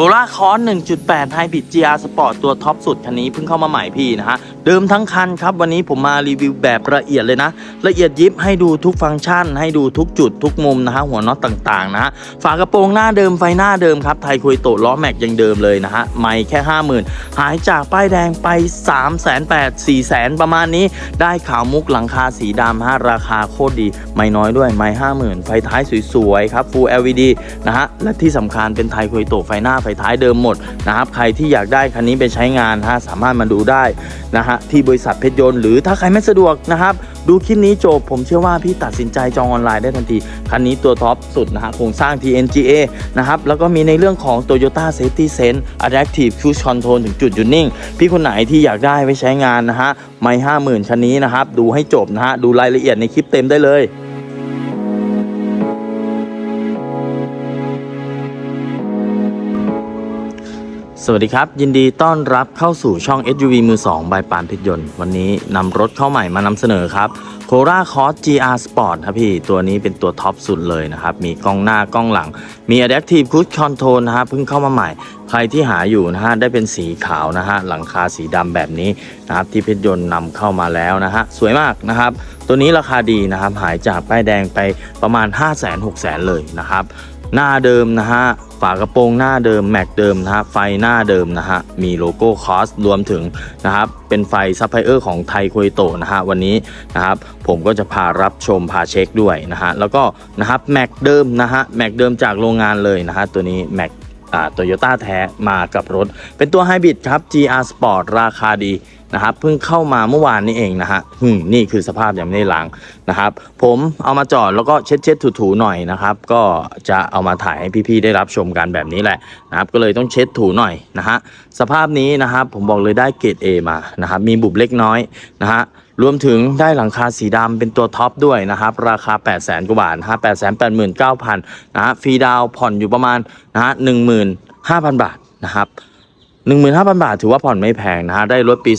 โ o ล่าคอน1.8 Hybrid GR Sport ตัวท็อปสุดคันนี้เพิ่งเข้ามาใหม่พี่นะฮะ เดิมทั้งคันครับ วันนี้ผมมารีวิวแบบละเอียดเลยนะ ละเอียดยิบให้ดูทุกฟังก์ชัน ให้ดูทุกจุดทุกมุมนะฮะ หัวน็อตต่างๆนะฮะ ฝากระโปรงหน้าเดิมไฟหน้าเดิมครับ ไทยคุยโตะล้อแม็กยังเดิมเลยนะฮะ ไม่แค่ 50,000 หายจากป้ายแดงไป3 8 0 0 0 4 0 0 0 0ประมาณนี้ ได้ขาวมุกหลังคาสีดำฮะราคาโคตรดี ไม่น้อยด้วยไม่50,000 ไฟท้ายสวยๆครับ Full LED นะฮะและที่สำคัญเป็นไทยคุยโตะไฟหน้าไฟท้ายเดิมหมดนะครับใครที่อยากได้คันนี้ไปใช้งานฮะสามารถมาดูได้นะฮะที่บริษัทเพชรยนต์หรือถ้าใครไม่สะดวกนะครับดูคลิปนี้จบ ผมเชื่อว่าพี่ตัดสินใจจองออนไลน์ได้ทันที คันนี้ตัวท็อปสุดนะฮะโครงสร้าง TNGA นะครับแล้วก็มีในเรื่องของ Toyota Safety Sense Adaptive Cruise Control ถึงจุดหยุดนิ่ง พี่คนไหนที่อยากได้ไปใช้งานนะฮะไม่ห้าหมื่นคันนี้นะครับดูให้จบนะฮะดูรายละเอียดในคลิปเต็มได้เลย สวัสดีครับ ยินดีต้อนรับเข้าสู่ช่อง SUV มือ2บายปานพชรยนต์ วันนี้นำรถเข้าใหม่มานำเสนอครับโคราคอส GR Sport ครับพี่ ตัวนี้เป็นตัวท็อปสุดเลยนะครับ มีกล้องหน้ากล้องหลัง มี Adaptive Cruise Control นะฮะเพิ่งเข้ามาใหม่ ใครที่หาอยู่นะฮะ ได้เป็นสีขาวนะฮะ หลังคาสีดำแบบนี้นะครับ ที่พชรยนต์นำเข้ามาแล้วนะฮะ สวยมากนะครับ ตัวนี้ราคาดีนะครับ หายจากป้ายแดงไปประมาณ 5 0 0 0 0 0 6 0 0 0 0 เลยนะครับ หน้าเดิมนะฮะฝากระโปรงหน้าเดิมแม็กเดิมนะฮะไฟหน้าเดิมนะฮะมีโลโก้คอสรวมถึงนะครับเป็นไฟซัพพลายเออร์ของไทยโคยโตนะฮะวันนี้นะครับผมก็จะพารับชมพาเช็คด้วยนะฮะแล้วก็นะครับแม็กเดิมนะฮะแม็กเดิมจากโรงงานเลยนะฮะตัวนี้แม็กอ่าโตโยต้าแท้มากับรถ เป็นตัวไฮบริดครับ GR Sport ราคาดี นะครับเพิ่งเข้ามาเมื่อวานนี้เองนะฮะอืมนี่คือสภาพยังไม่ได้ล้างนะครับ ผมเอามาจอดแล้วก็เช็ดเช็ดถูๆหน่อยนะครับ ก็จะเอามาถ่ายให้พี่ๆได้รับชมกันแบบนี้แหละนะครับ ก็เลยต้องเช็ดถูหน่อยนะฮะสภาพนี้นะครับ ผมบอกเลยได้เกรด A มานะครับ มีบุบเล็กน้อยนะฮะรวมถึงได้หลังคาสีดำเป็นตัวท็อปด้วยนะครับ ราคา 8 0 0 0 0 0กว่าบาทนะฮะ8 8 9 0 0 0นะฮะฟรีดาวผ่อนอยู่ประมาณนะฮะ15,000 บาทนะครับ 15,000 บาทถือว่าผ่อนไม่แพงนะฮะ ได้รถปี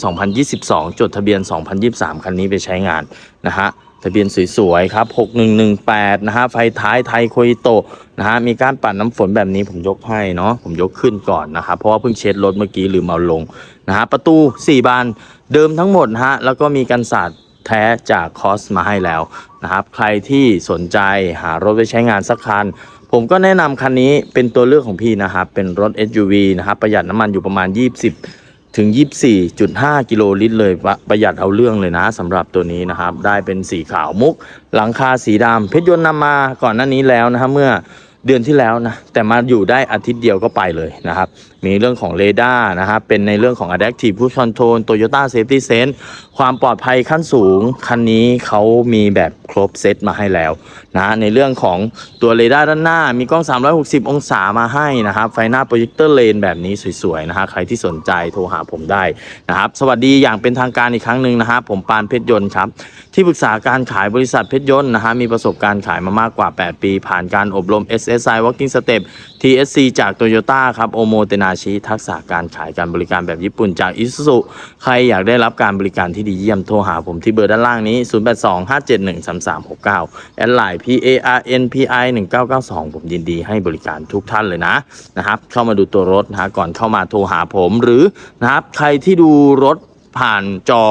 2022 จดทะเบียน 2023 คันนี้ไปใช้งานนะฮะ ทะเบียนสวยๆครับ 6118 นะฮะ ไฟท้ายไทยโคยโตะนะฮะ มีการปัดน้ำฝนแบบนี้ผมยกให้เนาะ ผมยกขึ้นก่อนนะครับ เพราะว่าเพิ่งเช็ดรถเมื่อกี้ลืมเอาลงนะฮะ ประตู 4 บานเดิมทั้งหมดฮะ แล้วก็มีกันศาสตร์แท้จากคอสมาให้แล้วนะครับ ใครที่สนใจหารถไปใช้งานสักคัน ผมก็แนะนำคันนี้เป็นตัวเลือกของพี่นะครับ เป็นรถ SUV นะครับ ประหยัดน้ำมันอยู่ประมาณ 20 ถึง 24.5 กิโลลิตรเลยประหยัดเอาเรื่องเลยนะสำหรับตัวนี้นะครับ ได้เป็นสีขาวมุก หลังคาสีดำเพชรยนต์นำมาก่อนหน้านี้แล้วนะครับเมื่อเดือนที่แล้วนะแต่มาอยู่ได้อาทิตย์เดียวก็ไปเลยนะครับมีเรื่องของเรดาร์นะครับเป็นในเรื่องของ Adaptive Cruise Control Toyota Safety Sense ความปลอดภัยขั้นสูง คันนี้เขามีแบบครบเซตมาให้แล้วนะในเรื่องของตัวเรดาร์ด้านหน้า มีกล้อง 360 องศามาให้นะครับ ไฟหน้าโปรเจคเตอร์เลนแบบนี้สวยๆนะฮะใครที่สนใจโทรหาผมได้นะครับ สวัสดีอย่างเป็นทางการอีกครั้งหนึ่งนะครับผมปานเพชรยนต์ครับ ที่ปรึกษาการขายบริษัทเพชรยนต์นะฮะมีประสบการณ์ขายมามากกว่า 8 ปี ผ่านการอบรม SSI Walking Step TSC จาก Toyota ครับโอโมเตนาาชิทักษะการขายการบริการแบบญี่ปุ่นจาก Isuzu ใครอยากได้รับการบริการที่ดีเยี่ยมโทรหาผมที่เบอร์ด้านล่างนี้ 0825713369 แอดไลน์ PARNPI 1992 ผมยินดีให้บริการทุกท่านเลยนะนะครับเข้ามาดูตัวรถนะฮะก่อนเข้ามาโทรหาผมหรือนะครับใครที่ดูรถผ่านจอ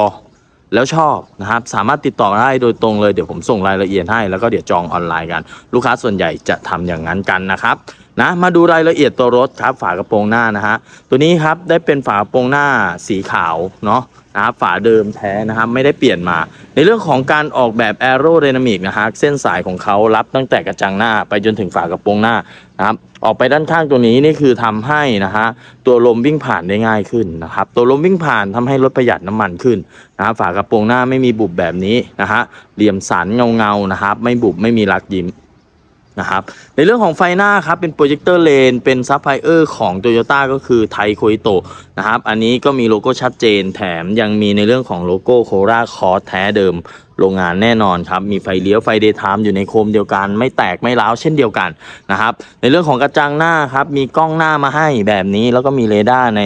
แล้วชอบนะครับสามารถติดต่อได้โดยตรงเลยเดี๋ยวผมส่งรายละเอียดให้ แล้วก็เดี๋ยวจองออนไลน์กัน ลูกค้าส่วนใหญ่จะทำอย่างนั้นกันนะครับ นะมาดูรายละเอียดตัวรถครับฝากระโปรงหน้านะฮะตัวนี้ครับได้เป็นฝากระโปรงหน้าสีขาวเนาะนะครับฝาเดิมแท้นะครับไม่ได้เปลี่ยนมา ในเรื่องของการออกแบบแอโร d y นามิกนะฮะเส้นสายของเขารับตั้งแต่กระจังหน้าไปจนถึงฝากระโปรงหน้านะครับออกไปด้านข้างตัวนี้นี่คือทำให้นะฮะตัวลมวิ่งผ่านได้ง่ายขึ้นนะครับตัวลมวิ่งผ่านทำให้รถประหยัดน้ำมันขึ้นนะครับฝากระโปรงหน้าไม่มีบุบแบบนี้นะฮะเหลี่ยมสันเงาเงาๆนะครับไม่บุบไม่มีรักยิ้ม นะครับในเรื่องของไฟหน้าครับเป็นโปรเจคเตอร์เลนเป็นซับไพเออร์ของ Toyota ก็คือไทโคอิโตนะครับอันนี้ก็มีโลโก้ชัดเจนแถมยังมีในเรื่องของโลโก้โคราคอร์แท้เดิมโรงงานแน่นอนครับ มีไฟเลี้ยวไฟเดย์ไทม์อยู่ในโคมเดียวกัน ไม่แตกไม่ร้าวเช่นเดียวกันนะครับ ในเรื่องของกระจังหน้าครับ มีกล้องหน้ามาให้แบบนี้ แล้วก็มีเรดาร์ใน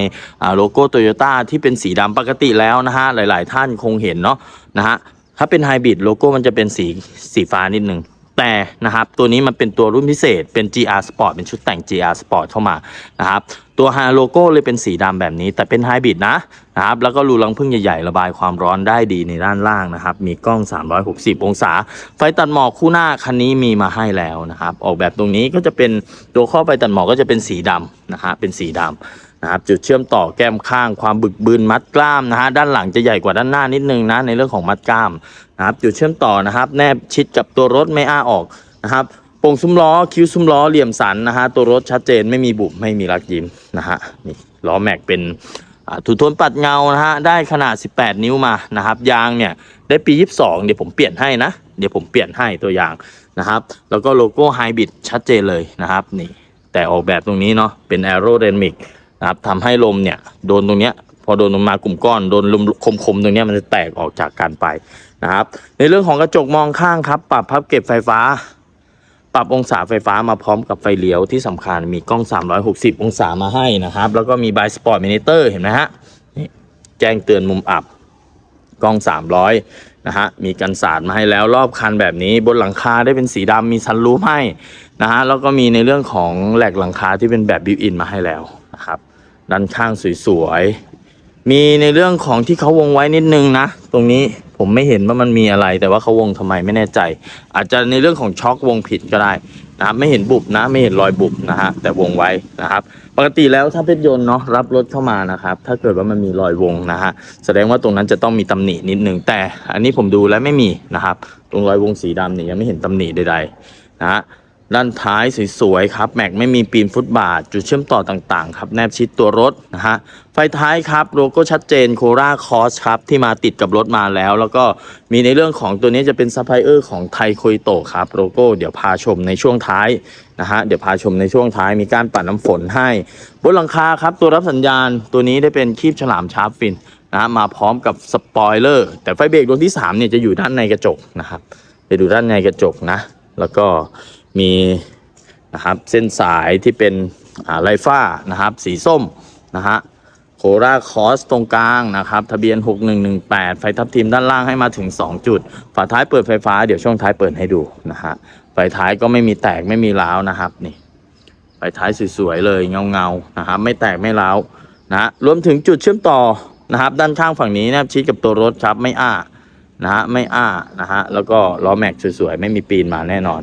โลโก้โตโยต้าที่เป็นสีดำปกติแล้วนะฮะ หลาย ๆ ท่านคงเห็นเนาะนะฮะ ถ้าเป็นไฮบริดโลโก้มันจะเป็นสีสีฟ้านิดนึง แต่นะครับตัวนี้มันเป็นตัวรุ่นพิเศษเป็น GR Sport เป็นชุดแต่ง GR Sport เข้ามานะครับตัวฮาโลโก้เลยเป็นสีดำแบบนี้ แต่เป็นไฮบริดนะนะครับแล้วก็รูรังพึ่งใหญ่ๆ ระบายความร้อนได้ดีในด้านล่างนะครับ มีกล้อง 360 องศา ไฟตัดหมอกคู่หน้าคันนี้มีมาให้แล้วนะครับ ออกแบบตรงนี้ก็จะเป็นตัวข้อไฟตัดหมอกก็จะเป็นสีดำนะฮะเป็นสีดำ นะครับจุดเชื่อมต่อแก้มข้างความบึกบึนมัดกล้ามนะฮะด้านหลังจะใหญ่กว่าด้านหน้านิดนึงนะในเรื่องของมัดกล้ามนะครับจุดเชื่อมต่อนะครับ แนบชิดกับตัวรถไม่อ้าออกนะครับโป่งซุ้มล้อคิ้วซุ้มล้อเหลี่ยมสันนะฮะตัวรถชัดเจนไม่มีบุบไม่มีรักยิ้มนะฮะนี่ล้อแม็กเป็นถูทนปัดเงานะฮะได้ขนาด 18 นิ้วมานะครับยางเนี่ยได้ปี 22 เดี๋ยวผมเปลี่ยนให้นะ เดี๋ยวผมเปลี่ยนให้ตัวอย่างนะครับ แล้วก็โลโก้ไฮบริดชัดเจนเลยนะครับนี่แต่ออกแบบตรงนี้เนาะเป็นแอโร d y น a m i c นะครับทำให้ลมเนี่ยโดนตรงเนี้ยพอโดนลงมากลุ่มก้อนโดนลมคมๆตรงเนี้ยมันจะแตกออกจากกันไปนะครับ ในเรื่องของกระจกมองข้างครับ ปรับพับเก็บไฟฟ้า ปรับองศาไฟฟ้ามาพร้อมกับไฟเลี้ยวที่สำคัญมีกล้อง 360 องศามาให้นะครับ แล้วก็มีบายสปอร์ตมินิเตอร์เห็นไหมฮะนี่แจ้งเตือนมุมอับกล้อง 300นะฮะมีกันสาดมาให้แล้วรอบคันแบบนี้ บนหลังคาได้เป็นสีดำมีซันรูฟให้นะฮะแล้วก็มีในเรื่องของแหลกหลังคาที่เป็นแบบบิวอินมาให้แล้วนะครับ ด้านข้างสวยๆ มีในเรื่องของที่เขาวงไว้นิดนึงนะ ตรงนี้ผมไม่เห็นว่ามันมีอะไร แต่ว่าเขาวงทำไมไม่แน่ใจ อาจจะในเรื่องของช็อควงผิดก็ได้นะครับไม่เห็นบุบนะไม่เห็นรอยบุบนะฮะแต่วงไว้นะครับ ปกติแล้วถ้าเพชรยนต์เนาะรับรถเข้ามานะครับ ถ้าเกิดว่ามันมีรอยวงนะฮะแสดงว่าตรงนั้นจะต้องมีตำหนินิดนึงแต่อันนี้ผมดูแล้วไม่มีนะครับ ตรงรอยวงสีดำเนี่ยยังไม่เห็นตำหนิใดๆนะฮะ ด้านท้ายสวยๆครับแม็กไม่มีปีนฟุตบาท จุดเชื่อมต่อต่างๆครับแนบชิดตัวรถนะฮะไฟท้ายครับโลโก้ชัดเจนโคราคอสครับที่มาติดกับรถมาแล้ว แล้วก็มีในเรื่องของตัวนี้จะเป็นซัพพลายเออร์ของไทยโคยโตครับโลโก้เดี๋ยวพาชมในช่วงท้ายนะฮะเดี๋ยวพาชมในช่วงท้ายมีการปัดน้ำฝนให้ บนหลังคาครับตัวรับสัญญาณตัวนี้ได้เป็นคีบฉลามชาร์ปฟินนะฮะมาพร้อมกับสปอยเลอร์แต่ไฟเบรกดวงที่3เนี่ยจะอยู่ด้านในกระจกนะครับจะดูด้านในกระจกนะ แล้วก็ มีนะครับเส้นสายที่เป็นอ่าไลฟ้านะครับสีส้มนะฮะโคราคอสตรงกลางนะครับทะเบียน 6118 ไฟทับทิมด้านล่างให้มาถึง 2 จุด ฝาท้ายเปิดไฟฟ้าเดี๋ยวช่วงท้ายเปิดให้ดูนะฮะไฟท้ายก็ไม่มีแตกไม่มีร้าวนะครับนี่ไฟท้ายสวยๆเลยเงาๆนะครับไม่แตกไม่ร้าวนะฮะรวมถึงจุดเชื่อมต่อนะครับด้านข้างฝั่งนี้นบชิดกับตัวรถครับไม่อ้านะฮะไม่อ้านะฮะแล้วก็ล้อแม็กสวยๆไม่มีปีนมาแน่นอน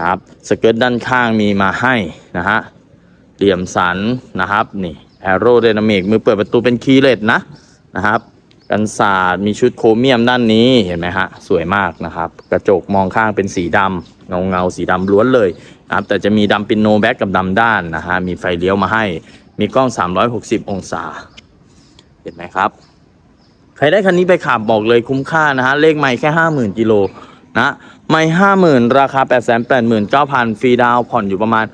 นะครับสเกิร์ตด้านข้างมีมาให้นะฮะเหลี่ยมสันนะครับนี่แอโร d y นามิกมือเปิดประตูเป็นคีย์เลสนะนะครับกันศาสตร์มีชุดโครเมียมด้านนี้เห็นไหมฮะสวยมากนะครับ กระจกมองข้างเป็นสีดำเงาเงาๆสีดำล้วนเลยนะครับแต่จะมีดำปินโนแบ็กกับดำด้านนะฮะมีไฟเลี้ยวมาให้ มีกล้อง 360 องศา เห็นไหมครับ ใครได้คันนี้ไปขับบอกเลยคุ้มค่านะฮะเลขไม่แค่ 50,000กิโลนะ ไม่ห้าหมื่นราคา8 8 9 0 0 0ฟรีดาวผ่อนอยู่ประมาณ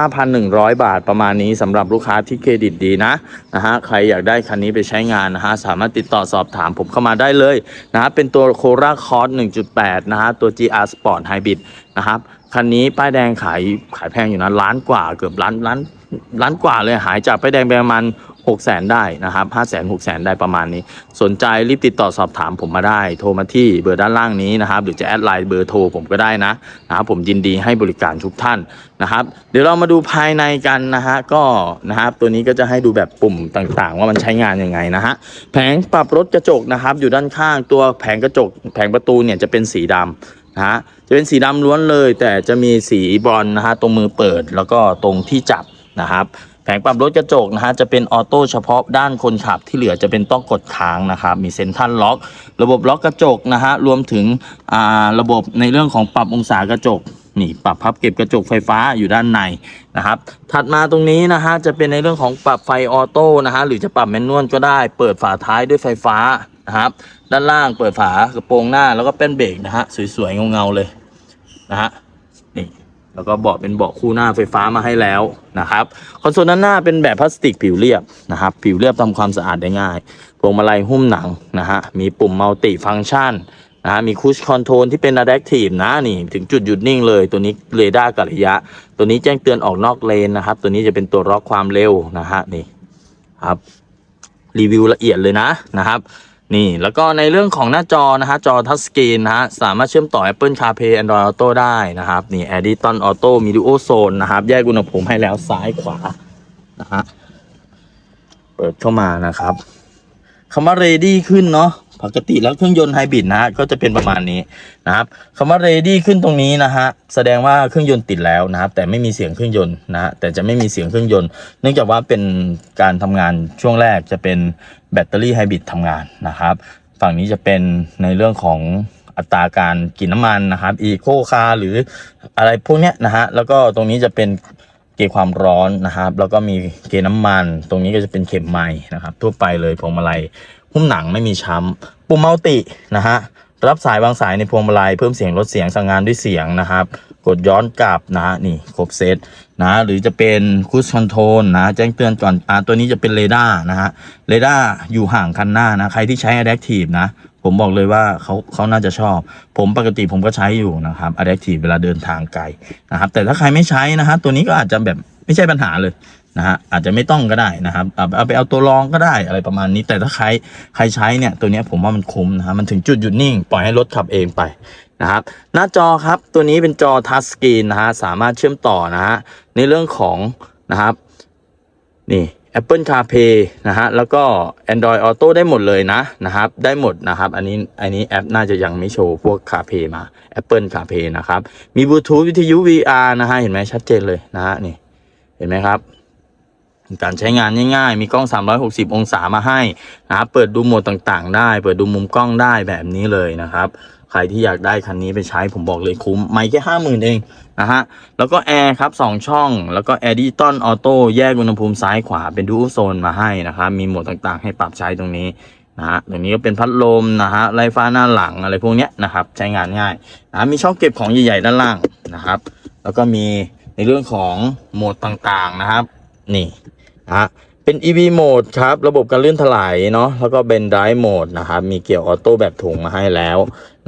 15,100บาทประมาณนี้สำหรับลูกค้าที่เครดิตดีนะนะฮะใครอยากได้คันนี้ไปใช้งานนะฮะสามารถติดต่อสอบถามผมเข้ามาได้เลยนะฮะเป็นตัวโคราคอร์ส1.8นะฮะตัว GR Sport Hybrid นะครับคันนี้ป้ายแดงขายขายแพงอยู่นะล้านกว่าเกือบล้านล้านล้านกว่าเลยหายจากป้ายแดงไปประมาณ 6 0 0 0 0ได้นะครับ5 0 0 0 0 6 0 0 0 0ได้ประมาณนี้ สนใจรีบติดต่อสอบถามผมมาได้ โทรมาที่เบอร์ด้านล่างนี้นะครับ หรือจะแอดไลน์เบอร์โทรผมก็ได้นะนะครับผมยินดีให้บริการทุกท่านนะครับ เดี๋ยวเรามาดูภายในกันนะฮะก็นะครับตัวนี้ก็จะให้ดูแบบปุ่มต่างๆ ว่ามันใช้งานยังไงนะฮะแผงปรับรถกระจกนะครับอยู่ด้านข้างตัวแผงกระจก แผงประตูเนี่ยจะเป็นสีดำนะฮะจะเป็นสีดำล้วนเลย แต่จะมีสีบอนนะฮะตรงมือเปิดแล้วก็ตรงที่จับนะครับ แผงปรับรถกระจกนะฮะจะเป็นออโต้เฉพาะด้านคนขับที่เหลือจะเป็นต้องกดค้างนะครับมีเซ็นทรัลล็อก ระบบล็อกกระจกนะฮะรวมถึงระบบในเรื่องของปรับองศากระจกนี่ปรับพับเก็บกระจกไฟฟ้าอยู่ด้านในนะครับ ถัดมาตรงนี้นะฮะจะเป็นในเรื่องของปรับไฟออโต้นะฮะหรือจะปรับแมนนวลก็ได้ เปิดฝาท้ายด้วยไฟฟ้านะครับ ด้านล่างเปิดฝากระโปรงหน้าแล้วก็เป็นเบรกนะฮะสวยๆเงาๆเลยนะฮะ แล้วก็เบาะเป็นเบาะคู่หน้าไฟฟ้ามาให้แล้วนะครับคอนโซลด้านหน้าเป็นแบบพลาสติกผิวเรียบนะครับ ผิวเรียบทำความสะอาดได้ง่ายพวงมาลัยหุ้มหนังนะฮะมีปุ่มมัลติฟัง c t ชันนะฮะมีคูชคอนโทรลที่เป็น Adaptive นะนี่ถึงจุดหยุดนิ่งเลย ตัวนี้เรดาร์กัระยะ ตัวนี้แจ้งเตือนออกนอกเลนนะครับ ตัวนี้จะเป็นตัวล็อกความเร็วนะฮะนี่ครับรีวิวละเอียดเลยนะนะครับ นี่แล้วก็ในเรื่องของหน้าจอนะฮะจอทัชสกรีนนะฮะสามารถเชื่อมต่อ Apple CarPlay Android Auto ได้นะครับนี่ a d i t o n Auto m e d i o Zone นะครับ แยกอุณหภูมิให้แล้วซ้ายขวานะฮะเปิดเข้ามานะครับคำว่า ready ขึ้นเนาะ ปกติแล้วเครื่องยนต์ไฮบริดนะฮะก็จะเป็นประมาณนี้นะครับคำว่า ready ขึ้นตรงนี้นะฮะแสดงว่าเครื่องยนต์ติดแล้วนะครับ แต่ไม่มีเสียงเครื่องยนต์นะฮะแต่จะไม่มีเสียงเครื่องยนต์ เนื่องจากว่าเป็นการทำงานช่วงแรกจะเป็นแบตเตอรี่ไฮบริดทำงานนะครับ ฝั่งนี้จะเป็นในเรื่องของอัตราการกินน้ำมันนะครับอีโคคาหรืออะไรพวกเนี้ยนะฮะแล้วก็ตรงนี้จะเป็นเกจความร้อนนะครับ แล้วก็มีเกจน้ำมัน ตรงนี้ก็จะเป็นเข็มไม้นะครับ ทั่วไปเลยพวงมาลัย หุ้มหนังไม่มีช้ำปุ่มมัลตินะฮะรับสายวางสายในพวงมาลัยเพิ่มเสียงลดเสียงสั่งงานด้วยเสียงนะครับ กดย้อนกลับนะฮะนี่ครบเซตนะหรือจะเป็นคูสคอนโทรลนะแจ้งเตือนก่อนอ่าตัวนี้จะเป็นเรดาร์นะฮะเรดาร์อยู่ห่างคันหน้านะใครที่ใช้ Adaptive นะ ผมบอกเลยว่าเขาเขาน่าจะชอบ ผมปกติผมก็ใช้อยู่นะครับ Adaptive เวลาเดินทางไกลนะครับแต่ถ้าใครไม่ใช้นะฮะตัวนี้ก็อาจจะแบบไม่ใช่ปัญหาเลย นะฮะอาจจะไม่ต้องก็ได้นะครับเอาไปเอาตัวรองก็ได้อะไรประมาณนี้ แต่ถ้าใครใครใช้เนี่ยตัวนี้ผมว่ามันคุ้มนะฮะมันถึงจุดหยุดนิ่ง ปล่อยให้รถขับเองไปนะครับ หน้าจอครับตัวนี้เป็นจอทัชสกรีนนะฮะสามารถเชื่อมต่อนะฮะในเรื่องของนะครับนี่ Apple CarPlay นะฮะแล้วก็ Android Auto ได้หมดเลยนะนะครับ ได้หมดนะครับ อันนี้อันนี้แอปน่าจะยังไม่โชว์พวก CarPlay มา Apple CarPlay นะครับ มี Bluetooth วิทยุ VR นะฮะเห็นไหมชัดเจนเลยนะฮะนี่เห็นไหมครับ การใช้งานง่ายๆ มีกล้อง 360 องศามาให้นะครับเปิดดูโหมดต่างๆ ได้ เปิดดูมุมกล้องได้แบบนี้เลยนะครับ ใครที่อยากได้คันนี้ไปใช้ผมบอกเลยคุ้ม ไม่แค่ห้าหมื่นเองนะฮะ แล้วก็แอร์ครับ 2 ช่อง แล้วก็แอร์ดิจิตอลออโต้แยกอุณหภูมิซ้ายขวาเป็นดูโซนมาให้นะครับ มีโหมดต่างๆ ให้ปรับใช้ตรงนี้นะฮะตรงนี้ก็เป็นพัดลมนะฮะไฟฟ้าหน้าหลังอะไรพวกเนี้ยนะครับ ใช้งานง่ายนะมีช่องเก็บของใหญ่ๆด้านล่างนะครับ แล้วก็มีในเรื่องของโหมดต่างๆนะครับ นี่ นะฮะเป็น EV โหมดครับ ระบบการลื่นถลายเนาะแล้วก็เป็น Drive โหมดนะครับ มีเกียร์ออโต้แบบถุงมาให้แล้ว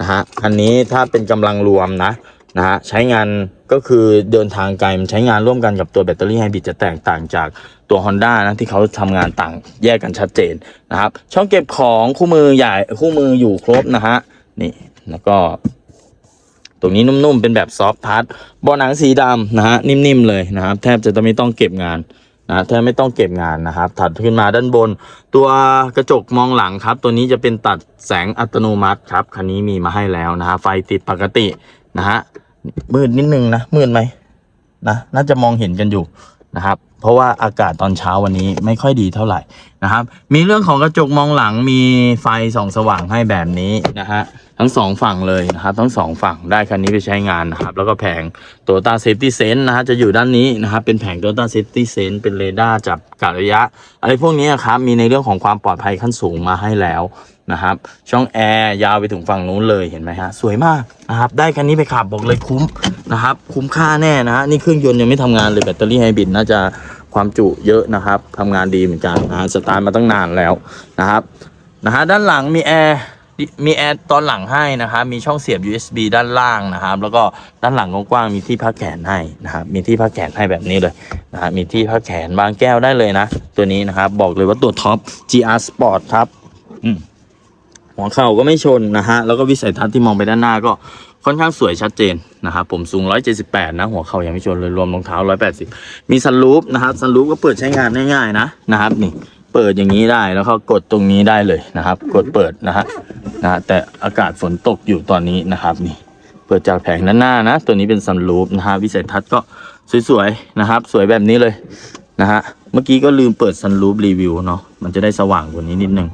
นะฮะอันนี้ถ้าเป็นกำลังรวมนะนะฮะใช้งานก็คือเดินทางไกลมันใช้งานร่วมกันกับตัวแบตเตอรี่ไฮบริดจะแตกต่างจากตัว Honda นะที่เขาทำงานต่างแยกกันชัดเจนนะครับ ช่องเก็บของคู่มือใหญ่คู่มืออยู่ครบนะฮะนี่แล้วก็ ตรงนี้นุ่มๆ เป็นแบบซอฟต์ทัชเบาะหนังสีดำนะฮะนิ่มๆเลยนะครับ แทบจะไม่ต้องเก็บงาน นะแทบไม่ต้องเก็บงานนะครับ ถัดขึ้นมาด้านบน ตัวกระจกมองหลังครับ ตัวนี้จะเป็นตัดแสงอัตโนมัติครับ คันนี้มีมาให้แล้วนะฮะไฟติดปกตินะฮะมืดนิดนึงนะมืดไหมนะน่าจะมองเห็นกันอยู่นะครับเพราะว่าอากาศตอนเช้าวันนี้ไม่ค่อยดีเท่าไหร่นะครับ มีเรื่องของกระจกมองหลังมีไฟส่องสว่างให้แบบนี้นะฮะ ทั้งสองฝั่งเลยนะครับ ทั้งสองฝั่งได้คันนี้ไปใช้งานนะครับ แล้วก็แผง Toyota Safety Sense นะฮะจะอยู่ด้านนี้นะครับ เป็นแผง Toyota Safety Sense เป็นเรดาร์จับกะระยะ อะไรพวกนี้ครับมีในเรื่องของความปลอดภัยขั้นสูงมาให้แล้วนะครับ ช่องแอร์ยาวไปถึงฝั่งนู้นเลยเห็นไหมฮะสวยมากนะครับ ได้คันนี้ไปขับบอกเลยคุ้มนะครับ คุ้มค่าแน่นะฮะนี่เครื่องยนต์ยังไม่ทำงานเลยแบตเตอรี่ไฮบริดน่าจะความจุเยอะนะครับทำงานดีเหมือนกันนะสตาร์ทมาตั้งนานแล้วนะครับนะฮะด้านหลังมีแอร์ มีแอร์ตอนหลังให้นะครับ มีช่องเสียบ USB ด้านล่างนะครับ แล้วก็ด้านหลังกว้างๆ มีที่พักแขนให้นะครับ มีที่พักแขนให้แบบนี้เลยนะครับ มีที่พักแขนวางแก้วได้เลยนะ ตัวนี้นะครับ บอกเลยว่าตัวท็อป GR Sport ครับหัวเข่าก็ไม่ชนนะฮะ แล้วก็วิสัยทัศน์ที่มองไปด้านหน้าก็ค่อนข้างสวยชัดเจนนะครับผมสูง 178 นะ หัวเข่ายังไม่ชนเลยรวมรองเท้า 180 มีซันรูฟนะครับซันรูฟก็เปิดใช้งานง่ายๆนะนะครับนี่ เปิดอย่างนี้ได้แล้วก็กดตรงนี้ได้เลยนะครับ กดเปิดนะฮะนะฮะแต่อากาศฝนตกอยู่ตอนนี้นะครับนี่ เปิดจากแผงด้านหน้านะ ตัวนี้เป็นซันรูฟนะฮะวิสัยทัศน์ก็สวยๆนะครับ สวยแบบนี้เลยนะฮะเมื่อกี้ก็ลืมเปิดซันรูฟรีวิวเนาะมันจะได้สว่างกว่านี้นิดนึง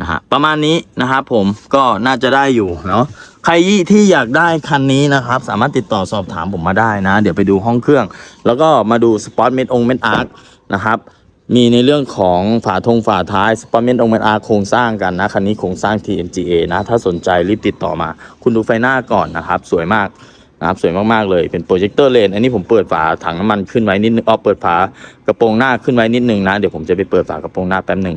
นะฮะประมาณนี้นะครับผมก็น่าจะได้อยู่เนาะใครที่อยากได้คันนี้นะครับ สามารถติดต่อสอบถามผมมาได้นะ เดี๋ยวไปดูห้องเครื่อง แล้วก็มาดูสปอตเม็ดองเม็ดอาร์นะครับ มีในเรื่องของฝาทงฝาท้ายสปอร์เมนต์องเมนอาโครงสร้างกันนะ คันนี้โครงสร้าง TMGA นะ ถ้าสนใจรีบติดต่อมา คุณดูไฟหน้าก่อนนะครับ สวยมากนะครับสวยมากๆเลยเป็นโปรเจคเตอร์เลนอันนี้ผมเปิดฝาถังน้ำมันขึ้นไว้นิดนึงอ๋อเปิดฝากระโปรงหน้าขึ้นไว้นิดนึงนะ เดี๋ยวผมจะไปเปิดฝากระโปรงหน้าแป๊บหนึ่ง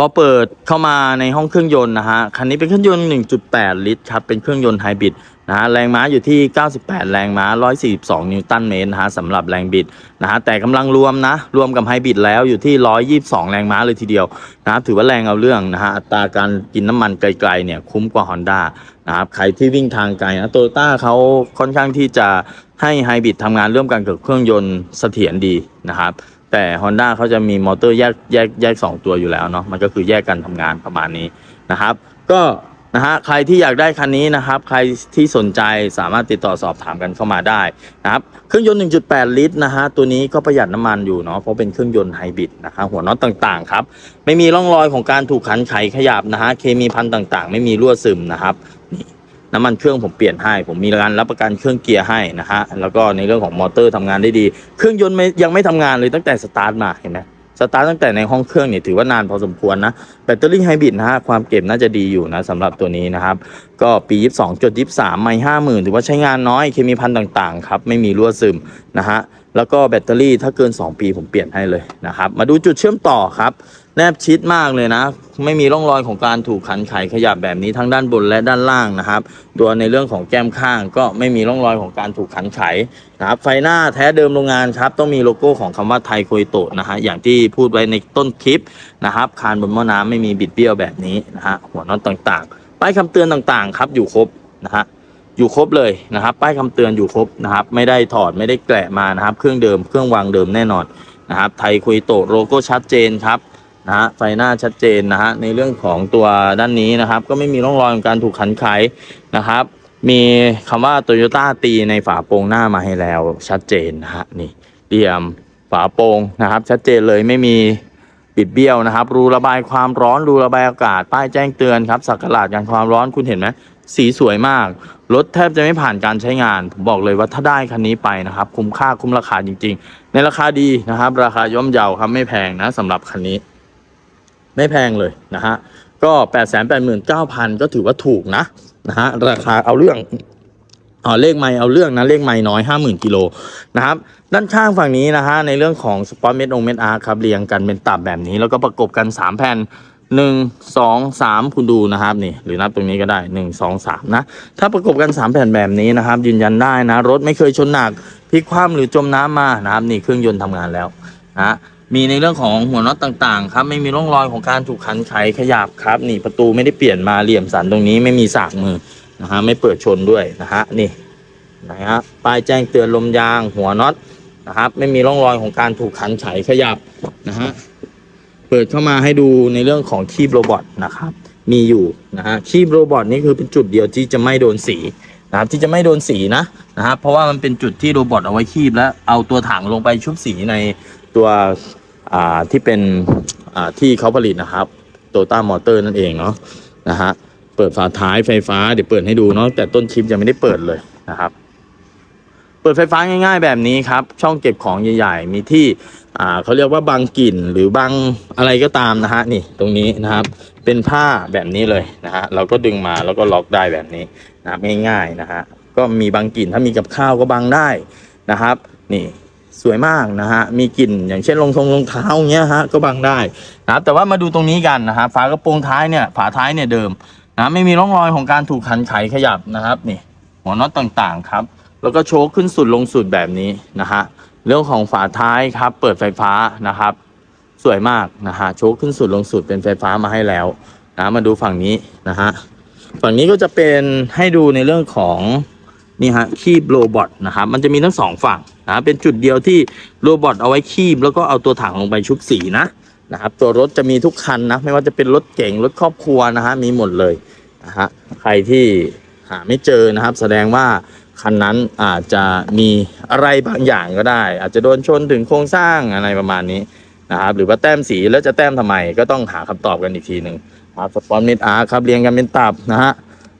พอเปิดเข้ามาในห้องเครื่องยนต์นะฮะคันนี้เป็นเครื่องยนต์ 1.8 ลิตรครับเป็นเครื่องยนต์ไฮบริดนะฮะแรงม้าอยู่ที่ 98 แรงม้า 142 นิวตันเมตรนะฮะสำหรับแรงบิดนะฮะแต่กำลังรวมนะ รวมกับไฮบริดแล้วอยู่ที่ 122 แรงม้าเลยทีเดียวนะครับถือว่าแรงเอาเรื่องนะฮะอัตราการกินน้ำมันไกลๆเนี่ยคุ้มกว่า Honda นะครับใครที่วิ่งทางไกลนะโตโยต้าเขาค่อนข้างที่จะให้ไฮบริดทำงานร่วมกันกับเครื่องยนต์เสถียรดีนะครับ แต่ Honda เขาจะมีมอเตอร์แยกแยกแยกสองตัวอยู่แล้วเนาะมันก็คือแยกกันทำงานประมาณนี้นะครับ ก็นะฮะใครที่อยากได้คันนี้นะครับ ใครที่สนใจสามารถติดต่อสอบถามกันเข้ามาได้นะครับเครื่องยนต์ 1.8 ลิตรนะฮะตัวนี้ก็ประหยัดน้ำมันอยู่เนาะเพราะเป็นเครื่องยนต์ไฮบริดนะครับหัวน็อตต่างๆครับไม่มีร่องรอยของการถูกขันไขขยับนะฮะเคมีพันต่างๆ ไม่มีรั่วซึมนะครับนี่ น้ำมันเครื่องผมเปลี่ยนให้ ผมมีการรับประกันเครื่องเกียร์ให้นะฮะแล้วก็ในเรื่องของมอเตอร์ทำงานได้ดี เครื่องยนต์ยังไม่ทำงานเลยตั้งแต่สตาร์ทมาเห็นไหมสตาร์ทตั้งแต่ในห้องเครื่องเนี่ยถือว่านานพอสมควรนะแบตเตอรี่ไฮบริดนะฮะความเก็บน่าจะดีอยู่นะสำหรับตัวนี้นะครับ ก็ปี 22.23 ไม่50,000ถือว่าใช้งานน้อยเคมีพันต่างๆครับ ไม่มีรั่วซึมนะฮะแล้วก็แบตเตอรี่ถ้าเกิน 2 ปีผมเปลี่ยนให้เลยนะครับ มาดูจุดเชื่อมต่อครับ แนบชิดมากเลยนะ ไม่มีร่องรอยของการถูกขันไขขยับแบบนี้ทั้งด้านบนและด้านล่างนะครับ ตัวในเรื่องของแก้มข้างก็ไม่มีร่องรอยของการถูกขันไขนะครับไฟหน้าแท้เดิมโรงงานครับต้องมีโลโก้ของคำว่าไทยโคยโตะนะฮะอย่างที่พูดไว้ในต้นคลิปนะครับคานบนหม้อน้ำไม่มีบิดเบี้ยวแบบนี้นะฮะหัวน็อตต่างๆป้ายคำเตือนต่างๆครับอยู่ครบนะฮะอยู่ครบเลยนะครับ ป้ายคำเตือนอยู่ครบนะครับ ไม่ได้ถอดไม่ได้แกะมานะครับ เครื่องเดิมเครื่องวางเดิมแน่นอนนะครับไทยโคยโตโลโก้ชัดเจนครับ นะฮะไฟหน้าชัดเจนนะฮะในเรื่องของตัวด้านนี้นะครับ ก็ไม่มีร่องรอยของการถูกขันไขนะครับ มีคำว่าโตโยต้าตีในฝาโปรงหน้ามาให้แล้วชัดเจนนะฮะนี่เดียมฝาโปรงนะครับ ชัดเจนเลยไม่มีบิดเบี้ยวนะครับ รูระบายความร้อนรูระบายอากาศ ป้ายแจ้งเตือนครับสักหลาดการความร้อนคุณเห็นไหมสีสวยมาก รถแทบจะไม่ผ่านการใช้งาน ผมบอกเลยว่าถ้าได้คันนี้ไปนะครับ คุ้มค่าคุ้มราคาจริง ๆ ในราคาดีนะครับ ราคาย่อมเยาครับไม่แพงนะสำหรับคันนี้ ไม่แพงเลยนะฮะก็8 8 9 0 0 0ก็ถือว่าถูกนะนะฮะราคาเอาเรื่องอ๋อเลขไม่เอาเรื่องนะเลขไม่น้อย 50,000กิโลนะครับด้านข้างฝั่งนี้นะฮะในเรื่องของสปอตเมดองเมดอาร์ครับเรียงกันเป็นตับแบบนี้ แล้วก็ประกบกัน 3 แผ่น1 2 3คุณดูนะครับนี่หรือนับตรงนี้ก็ได้1 2 3นะถ้าประกบกัน3แผ่นแบบนี้นะครับ ยืนยันได้นะ รถไม่เคยชนหนักพลิกคว่ำหรือจมน้ำมานะครับ นี่เครื่องยนต์ทำงานแล้วนะ มีในเรื่องของหัวน็อตต่างๆ ครับ ไม่มีร่องรอยของการถูกขันไขขยับครับ นี่ประตูไม่ได้เปลี่ยนมาเหลี่ยมสันตรงนี้ไม่มีสากมือนะฮะไม่เปิดชนด้วยนะฮะนี่นะฮะป้ายแจ้งเตือนลมยางหัวน็อตนะครับไม่มีร่องรอยของการถูกขันไขขยับนะฮะเปิดเข้ามาให้ดูในเรื่องของคีบโรบอทนะครับ มีอยู่นะฮะคีบโรบอทนี่คือเป็นจุดเดียวที่จะไม่โดนสีนะครับที่จะไม่โดนสีนะนะครับเพราะว่ามันเป็นจุดที่โรบอทเอาไว้คีบแล้วเอาตัวถังลงไปชุบสีในตัว ที่เป็นที่เขาผลิตนะครับโตต้ามอเตอร์นั่นเองเนาะนะฮะเปิดฝาท้ายไฟฟ้าเดี๋ยวเปิดให้ดูเนาะแต่ต้นคลิปยังไม่ได้เปิดเลยนะครับ เปิดไฟฟ้าง่าย ๆ แบบนี้ครับ ช่องเก็บของใหญ่ ๆ มีที่เขาเรียกว่าบางกลิ่นหรือบางอะไรก็ตามนะฮะนี่ตรงนี้นะครับ เป็นผ้าแบบนี้เลยนะฮะเราก็ดึงมาแล้วก็ล็อกได้แบบนี้นะครับง่ายๆนะฮะก็มีบางกลิ่นถ้ามีกับข้าวก็บังได้นะครับ นี่ สวยมากนะฮะ มีกลิ่นอย่างเช่นรองทรงรองเท้าอย่างเงี้ยฮะ ก็บังได้นะครับแต่ว่ามาดูตรงนี้กันนะฮะ ฝากระโปรงท้ายเนี่ย ฝาท้ายเนี่ยเดิมนะไม่มีร่องรอยของการถูกขันไขขยับนะครับ นี่หัวน็อตต่างๆครับ แล้วก็โชคขึ้นสุดลงสุดแบบนี้นะฮะ เรื่องของฝาท้ายครับ เปิดไฟฟ้านะครับ สวยมากนะฮะ โชคขึ้นสุดลงสุดเป็นไฟฟ้ามาให้แล้วนะมาดูฝั่งนี้นะฮะ ฝั่งนี้ก็จะเป็นให้ดูในเรื่องของนี่ฮะคีบโรบอทนะครับ มันจะมีทั้งสองฝั่ง นะเป็นจุดเดียวที่โรบอทเอาไว้คีบแล้วก็เอาตัวถังลงไปชุบสีนะนะครับ ตัวรถจะมีทุกคันนะไม่ว่าจะเป็นรถเก๋งรถครอบครัวนะฮะมีหมดเลยนะฮะใครที่หาไม่เจอนะครับ แสดงว่าคันนั้นอาจจะมีอะไรบางอย่างก็ได้ อาจจะโดนชนถึงโครงสร้างอะไรประมาณนี้นะครับหรือว่าแต้มสีแล้วจะแต้มทำไมก็ต้องหาคำตอบกันอีกทีหนึ่งครับสปอนมิดอาร์ครับเรียงกันเป็นตับนะฮะ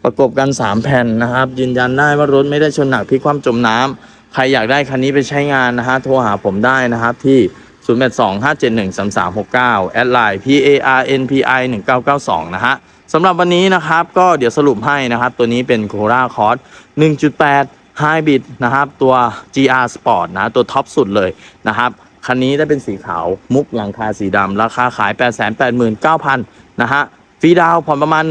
ประกบกัน 3 แผ่นนะครับ ยืนยันได้ว่ารถไม่ได้ชนหนักพลิกคว่ำจมน้ำ ใครอยากได้คันนี้ไปใช้งานนะฮะโทรหาผมได้นะครับที่ 0 8 2 5 7 1 3 3 6 9 แอดไลน์ p a r n p i 1992 นะฮะสำหรับวันนี้นะครับ ก็เดี๋ยวสรุปให้นะครับ ตัวนี้เป็นโคราคอร์ส1.8 Hybrid นะครับ ตัว GR Sport นะตัวท็อปสุดเลยนะครับคันนี้ได้เป็นสีขาวมุกหลังคาสีดำราคาขาย 8 8 9 0 0 0นะฮะฟรีดาวผ่อนประมาณ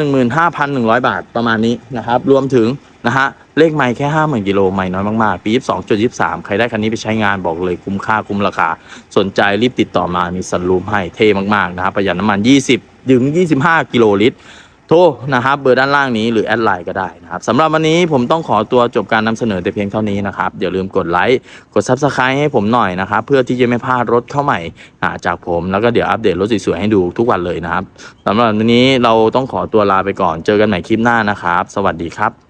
15,100 บาทประมาณนี้นะครับ รวมถึงนะฮะ เลขไม่แค่50,000กิโลไม่น้อยมาก ๆ ปี 22.23 ใครได้คันนี้ไปใช้งานบอกเลยคุ้มค่าคุ้มราคา สนใจรีบติดต่อมามีสันรูมให้เท่มากๆนะครับประหยัดน้ำมัน 20 ถึง 25 กิโลลิตรโทรนะครับ เบอร์ด้านล่างนี้หรือแอดไลน์ก็ได้นะครับสำหรับวันนี้ผมต้องขอตัวจบการนำเสนอแต่เพียงเท่านี้นะครับ อย่าลืมกดไลค์กด Subscribe ให้ผมหน่อยนะครับ เพื่อที่จะไม่พลาดรถเข้าใหม่จากผมแล้วก็เดี๋ยวอัปเดตรถสวยๆให้ดูทุกวันเลยนะครับสำหรับวันนี้เราต้องขอตัวลาไปก่อนเจอกันใหม่คลิปหน้านะครับ สวัสดีครับ